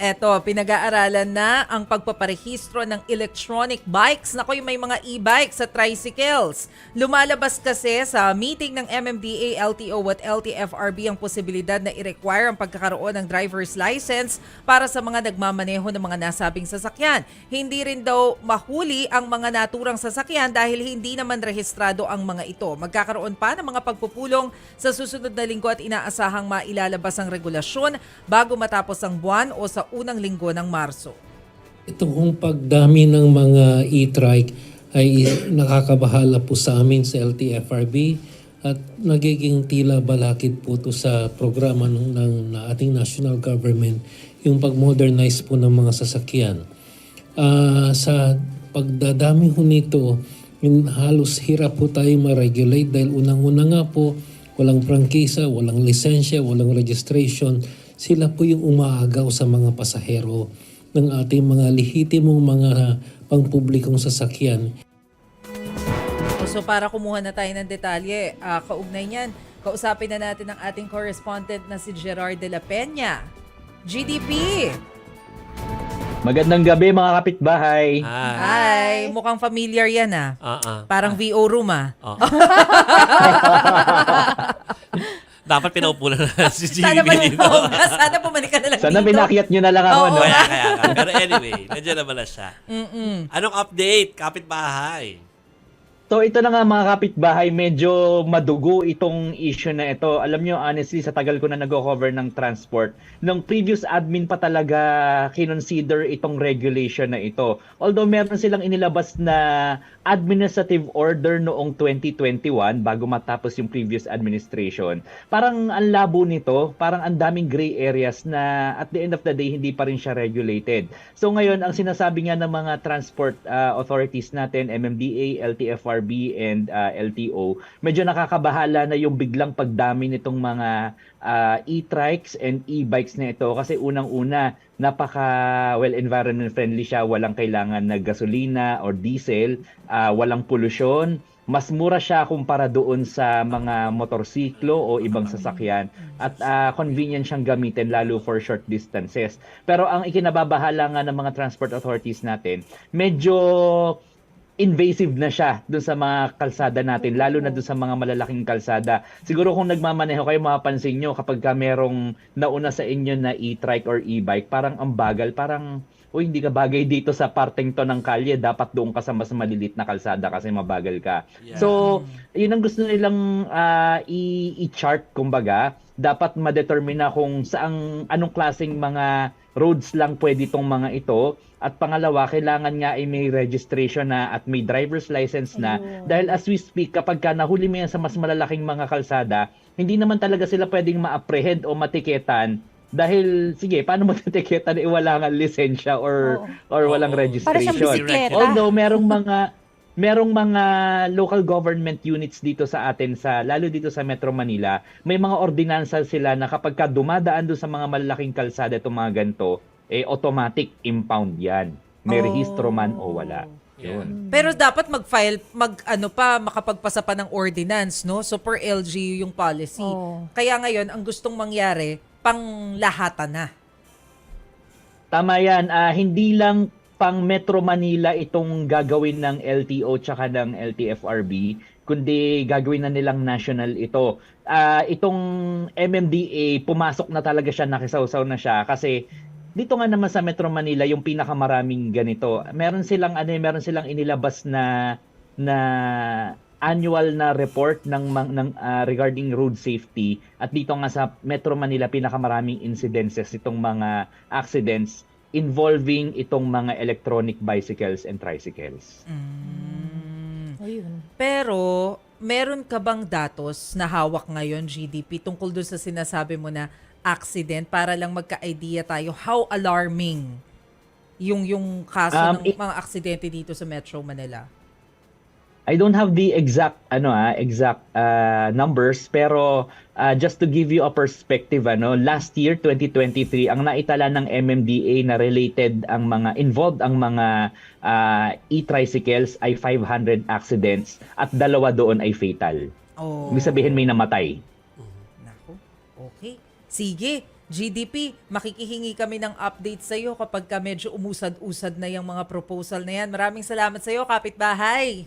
Eto, pinag-aaralan na ang pagpaparehistro ng electronic bikes. Naku, yung may mga e-bikes sa tricycles. Lumalabas kasi sa meeting ng MMDA, LTO at LTFRB ang posibilidad na i-require ang pagkakaroon ng driver's license para sa mga nagmamaneho ng mga nasabing sasakyan. Hindi rin daw mahuli ang mga naturang sasakyan dahil hindi naman rehistrado ang mga ito. Magkakaroon pa ng mga pagpupulong sa susunod na linggo at inaasahang mailalabas ang regulasyon bago matapos ang buwan o sa unang linggo ng Marso. Ito kong pagdami ng mga e-trike ay nakakabahala po sa amin sa LTFRB at nagiging tila balakid po ito sa programa ng, ng na ating national government yung pag-modernize po ng mga sasakyan. Ah, sa pagdadami ho nito, yung halos hirap po tayo ma-regulate dahil unang-una nga po walang prangkisa, walang lisensya, walang registration. Sila po yung umaagaw sa mga pasahero ng ating mga lehitimong mga pangpublikong sasakyan. So para kumuha na tayo ng detalye, ah, kaugnay niyan, kausapin na natin ang ating correspondent na si Gerard de la Peña. GDP! Magandang gabi mga kapitbahay. Ah, Hi! Mukhang familiar yan ah. ah, ah. Parang VO room ah. Dapat pinaupo na lang si GB Sana, balik, dito. Sana bumalik ka na lang Sana dito. binakyat nyo na lang ako, Oo. no? Kaya, kaya, kaya. Pero anyway, nandiyan na siya. Mm-mm. Anong update? Kapitbahay. So ito na nga mga kapitbahay, medyo madugo itong issue na ito. Alam nyo, honestly, sa tagal ko na nag-cover ng transport, nung previous admin pa talaga kinonsider itong regulation na ito. Although meron silang inilabas na administrative order noong 2021 bago matapos yung previous administration. Parang ang labo nito, parang ang daming gray areas na at the end of the day hindi pa rin siya regulated. So ngayon ang sinasabi nga ng mga transport uh, authorities natin, MMDA, LTFRB and uh, LTO, medyo nakakabahala na yung biglang pagdami nitong mga uh, e-trikes and e-bikes na ito kasi unang-una napaka well environment friendly siya, walang kailangan na gasolina or diesel, ah, walang polusyon, mas mura siya kumpara doon sa mga motorsiklo o ibang sasakyan at ah, convenient siyang gamitin lalo for short distances. Pero ang ikinababahala nga ng mga transport authorities natin, medyo invasive na siya doon sa mga kalsada natin, lalo na doon sa mga malalaking kalsada. Siguro kung nagmamaneho kayo, mapapansin nyo kapag ka merong nauna sa inyo na e-trike or e-bike, parang ang bagal, parang, uy, hindi ka bagay dito sa parteng to ng kalye, dapat doon ka sa mas malilit na kalsada kasi mabagal ka. Yeah. So, yun ang gusto nilang ah, i- i-chart, kumbaga, dapat ma-determine na kung saang, anong klaseng mga roads lang pwede itong mga ito. At pangalawa, kailangan nga ay may registration na at may driver's license na. Dahil as we speak, kapag ka nahuli mo yan sa mas malalaking mga kalsada, hindi naman talaga sila pwedeng ma-apprehend o matiketan dahil, sige, paano mo titiketan eh wala nga lisensya or, or walang Oo. Para siyang registration. bisikleta. Although merong mga merong mga local government units dito sa atin sa lalo dito sa Metro Manila, may mga ordinansa sila na kapag ka dumadaan doon sa mga malalaking kalsada itong mga ganito, eh automatic impound 'yan. May Oh. rehistro man o wala. Yun. Pero dapat mag-file, mag ano pa, makapagpasa pa ng ordinance, no? So per LG yung policy. Oo. Kaya ngayon, ang gustong mangyari, pang lahatan na. Tama yan. Ah, hindi lang pang Metro Manila itong gagawin ng LTO tsaka ng LTFRB, kundi gagawin na nilang national ito. Ah, itong MMDA, pumasok na talaga siya, nakisawsaw na siya kasi dito nga naman sa Metro Manila yung pinakamaraming ganito. Meron silang ano, eh, meron silang inilabas na na annual na report ng ng ah, regarding road safety at dito nga sa Metro Manila pinakamaraming incidences itong mga accidents involving itong mga electronic bicycles and tricycles. Mm. Ayun. Pero, meron ka bang datos na hawak ngayon, GDP, tungkol dun sa sinasabi mo na accident para lang magka-idea tayo how alarming yung yung kaso Um, ng i- mga aksidente dito sa Metro Manila? I don't have the exact ano ah, exact ah, numbers pero ah, just to give you a perspective ano, last year 2023 ang naitala ng MMDA na related ang mga involved ang mga ah, e-tricycles ay 500 accidents at dalawa doon ay fatal. Oh. Ibig sabihin may namatay. Nako. Okay. Sige. GDP, makikihingi kami ng update sa iyo kapag ka medyo umusad-usad na yung mga proposal na yan. Maraming salamat sa iyo, kapitbahay.